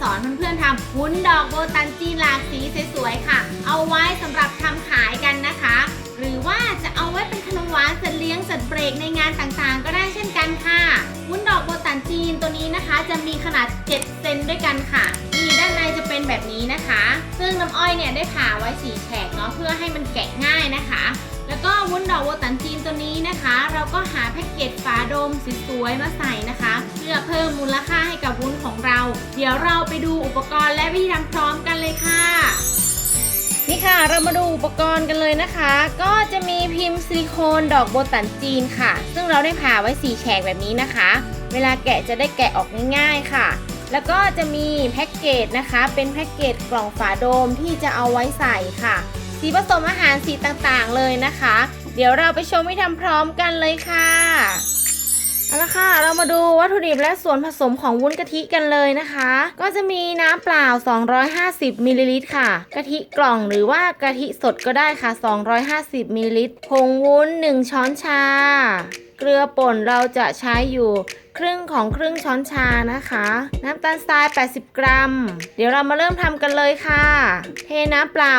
สอนเพื่อนๆทำวุ้นดอกโบตันจีนหลากสีสวยๆค่ะ เอาไว้สำหรับทำขายกันนะคะ หรือว่าจะเอาไว้เป็นขนมหวานจัดเลี้ยงจัดเบรกในงานต่างๆ ก็ได้เช่นกันค่ะวุ้นดอกโบตันจีนตัวนี้นะคะ จะมีขนาด 7 เซนด้วยกันค่ะนี่ด้านในจะเป็นแบบนี้นะคะ ซึ่งน้ำอ้อยเนี่ยได้ผ่าไว้สีแฉกเนาะเพื่อให้มันแกะง่ายนะคะ แล้วก็วุ้นดอกโบตันจีนตัวนี้นะคะ เราก็หาแพ็กเกจฝาโดมสวยๆมาใส่นะคะ เพื่อเพิ่มมูลค่าให้กับวุ้นของเรา เดี๋ยวเราไปดูอุปกรณ์และวิธีทำพร้อมกันเลยค่ะ นี่ค่ะเรามาดูอุปกรณ์กันเลยนะคะ ก็จะมีพิมพ์ซิลิโคนดอกโบตันจีนค่ะ ซึ่งเราได้ผ่าไว้สีแฉกแบบนี้นะคะ เวลาแกะจะได้แกะออกง่ายๆค่ะ แล้วก็จะมีแพ็กเกจนะคะ เป็นแพ็กเกจกล่องฝาโดมที่จะเอาไว้ใส่ค่ะ สีผสมอาหารสีต่างๆเลยนะคะ เดี๋ยวเราไปชมวิธีทำพร้อมกันเลยค่ะ เอาละค่ะ เรามาดูวัตถุดิบและส่วนผสมของวุ้นกะทิกันเลยนะคะ ก็จะมีน้ำเปล่า 250มิลลิลิตรค่ะ กะทิกล่องหรือว่ากะทิสดก็ได้ค่ะ 250มิลลิลิตรผงวุ้น 1 ช้อนชา เกลือป่นเราจะใช้อยู่ครึ่งของครึ่งช้อนชานะคะ น้ำตาลทราย 80 กรัม เดี๋ยวเรามาเริ่มทำกันเลยค่ะ เทน้ำเปล่า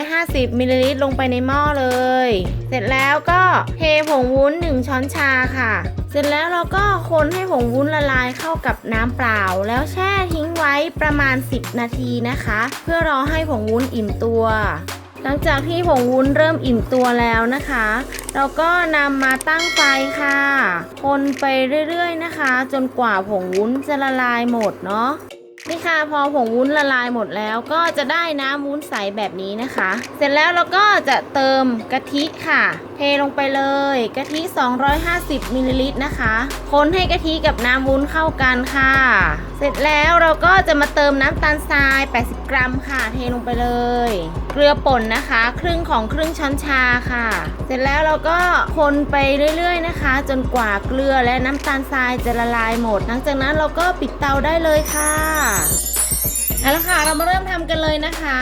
250มิลลิลิตรลงไปในหม้อเลย เสร็จแล้วก็เทผงวุ้น 1 ช้อนชาค่ะ เสร็จแล้วเราก็คนให้ผงวุ้นละลายเข้ากับน้ำเปล่า แล้วแช่ทิ้งไว้ประมาณ 10 นาทีนะคะ เพื่อรอให้ผงวุ้นอิ่มตัว หลังจากที่ผงวุ้นเริ่มอิ่มตัวแล้วนะคะ เราก็นำมาตั้งไฟค่ะ คนไปเรื่อยๆนะคะ จนกว่าผงวุ้นจะละลายหมดเนาะนี่ค่ะ พอผงวุ้นละลายหมดแล้วก็จะได้น้ำวุ้นใสแบบนี้นะคะ เสร็จแล้วเราก็จะเติมกะทิค่ะ เทลงไปเลยกะทิ 250มิลลิลิตรนะคะ คนให้กะทิกับน้ำวุ้นเข้ากันค่ะ เสร็จแล้วเราก็จะมาเติมน้ำตาลทราย 80 กรัมค่ะ เทลงไปเลย เกลือป่นนะคะ ครึ่งของครึ่งช้อนชาค่ะ เสร็จแล้วเราก็คนไปเรื่อย ๆ นะคะ จนกว่าเกลือและน้ำตาลทรายจะละลายหมด หลังจากนั้นเราก็ปิดเตาได้เลยค่ะ เอาละค่ะเรามาเริ่มทำกันเลยนะคะ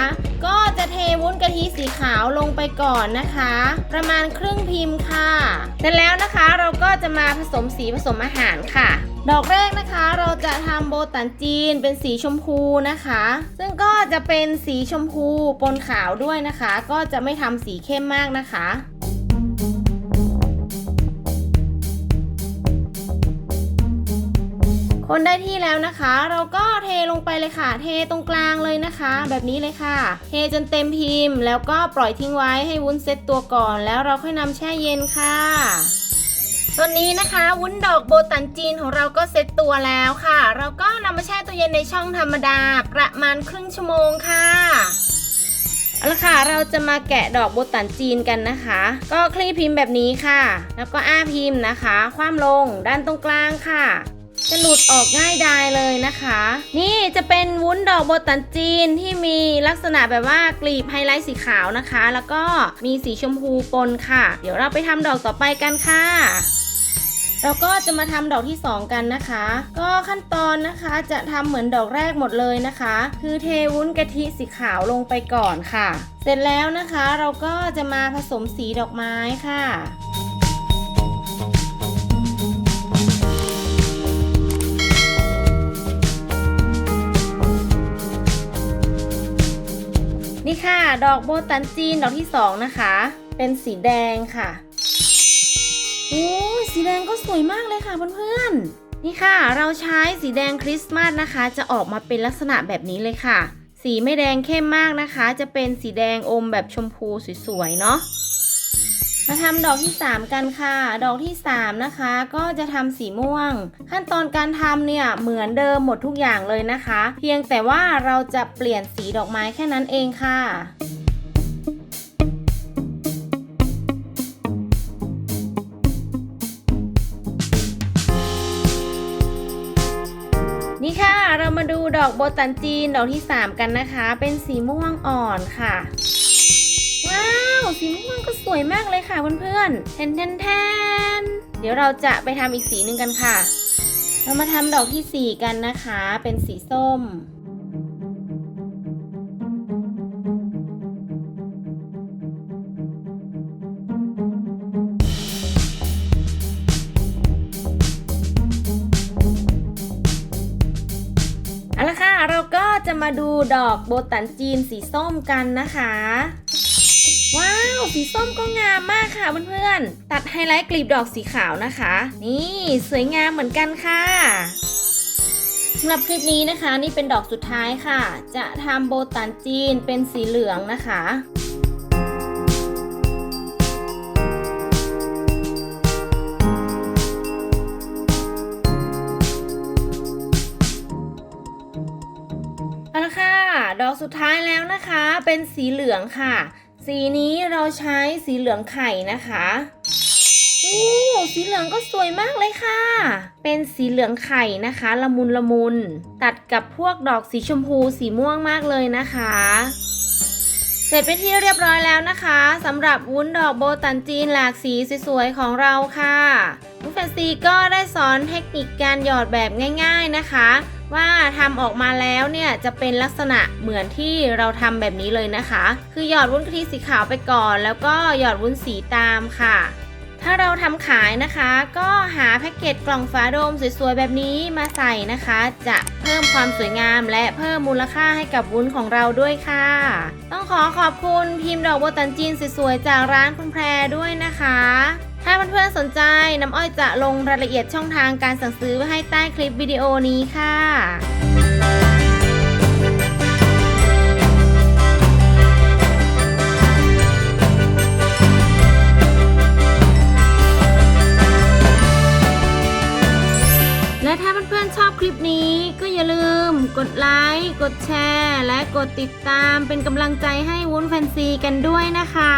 ก็จะเทวุ้นกะทิสีขาวลงไปก่อนนะคะ ประมาณครึ่งพิมพ์ค่ะเสร็จแล้วนะคะเราก็จะมาผสมสีผสมอาหารค่ะ ดอกแรกนะคะเราจะทำโบตันจีนเป็นสีชมพูนะคะ ซึ่งก็จะเป็นสีชมพูปนขาวด้วยนะคะ ก็จะไม่ทำสีเข้มมากนะคะ คนได้ที่แล้วนะคะ เราก็เทลงไปเลยค่ะ เทตรงกลางเลยนะคะ แบบนี้เลยค่ะ เทจนเต็มพิมพ์ แล้วก็ปล่อยทิ้งไว้ให้วุ้นเซตตัวก่อน แล้วเราค่อยนำแช่เย็นค่ะตอนนี้นะคะ วุ้นดอกโบตันจีนของเราก็เซตตัวแล้วค่ะ เราก็นำมาแช่ตัวเย็นในช่องธรรมดาประมาณครึ่งชั่วโมงค่ะเอาละค่ะ เราจะมาแกะดอกโบตันจีนกันนะคะ ก็คลี่พิมพ์แบบนี้ค่ะ แล้วก็อ้าพิมพ์นะคะ คว่ำลงด้านตรงกลางค่ะ จะหลุดออกง่ายดายเลยนะคะ นี่จะเป็นวุ้นดอกโบตันจีนที่มีลักษณะแบบว่ากลีบไฮไลท์สีขาวนะคะ แล้วก็มีสีชมพูปนค่ะ เดี๋ยวเราไปทำดอกต่อไปกันค่ะเราก็จะมาทำดอกที่ 2 กันนะคะ ก็ขั้นตอนนะคะจะทำเหมือนดอกแรกหมดเลยนะคะ คือเทวุ้นกะทิสีขาวลงไปก่อนค่ะ เสร็จแล้วนะคะเราก็จะมาผสมสีดอกไม้ค่ะ ดอกโบตันจีนดอกที่ 2 นะคะ เป็นสีแดงค่ะโอ้สีแดงก็สวยมากเลยค่ะเพื่อนๆนี่ค่ะ เราใช้สีแดงคริสต์มาสนะคะ จะออกมาเป็นลักษณะแบบนี้เลยค่ะ สีไม่แดงเข้มมากนะคะ จะเป็นสีแดงอมแบบชมพูสวยๆเนาะ มาทำดอกที่ 3 กันค่ะ ดอกที่ 3 นะคะ ก็จะทำสีม่วง ขั้นตอนการทำเนี่ยเหมือนเดิมหมดทุกอย่างเลยนะคะ เพียงแต่ว่าเราจะเปลี่ยนสีดอกไม้แค่นั้นเองค่ะนี่ค่ะเรามาดูดอกโบตันจีนดอกที่ 3 กันนะคะ เป็นสีม่วงอ่อนค่ะ ว้าว สีม่วงก็สวยมากเลยค่ะเพื่อนๆแทนแทนแทนเดี๋ยวเราจะไปทำอีกสีหนึ่งกันค่ะ เรามาทำดอกที่ 4 กันนะคะ เป็นสีส้มเอาละค่ะ เราก็จะมามาดูดอกโบตันจีนสีส้มกันนะคะ ว้าว สีส้มก็งามมากค่ะเพื่อนๆ ตัดไฮไลท์กลีบดอกสีขาวนะคะ นี่สวยงามเหมือนกันค่ะสำหรับคลิปนี้นะคะนี่เป็นดอกสุดท้ายค่ะ จะทำโบตันจีนเป็นสีเหลืองนะคะเอาละค่ะ ดอกสุดท้ายแล้วนะคะ เป็นสีเหลืองค่ะ สีนี้เราใช้สีเหลืองไข่นะคะโอ้สีเหลืองก็สวยมากเลยค่ะ เป็นสีเหลืองไข่นะคะ ละมุนละมุน ตัดกับพวกดอกสีชมพูสีม่วงมากเลยนะคะ เสร็จเป็นที่เรียบร้อยแล้วนะคะสำหรับวุ้นดอกโบตันจีนหลากสีสวยๆของเราค่ะมุกแฟนซีก็ได้สอนเทคนิคการหยอดแบบง่าย ๆนะคะ ว่าทำออกมาแล้วเนี่ยจะเป็นลักษณะเหมือนที่เราทำแบบนี้เลยนะคะ คือหยอดวุ้นกะทิสีขาวไปก่อน แล้วก็หยอดวุ้นสีตามค่ะ ถ้าเราทำขายนะคะ ก็หาแพ็กเกจกล่องฝาโดมสวยๆแบบนี้มาใส่นะคะ จะเพิ่มความสวยงามและเพิ่มมูลค่าให้กับวุ้นของเราด้วยค่ะ ต้องขอขอบคุณพิมพ์ดอกโบตันจีนสวยๆจากร้านคุณแพรด้วยนะคะ ถ้าเพื่อนๆสนใจน้ำอ้อยจะลงรายละเอียดช่องทางการสั่งซื้อไว้ให้ใต้คลิปวิดีโอนี้ค่ะและถ้าเพื่อนๆชอบคลิปนี้ก็อย่าลืมกดไลค์ กดแชร์ และกดติดตามเป็นกำลังใจให้วุ้นแฟนซีกันด้วยนะคะ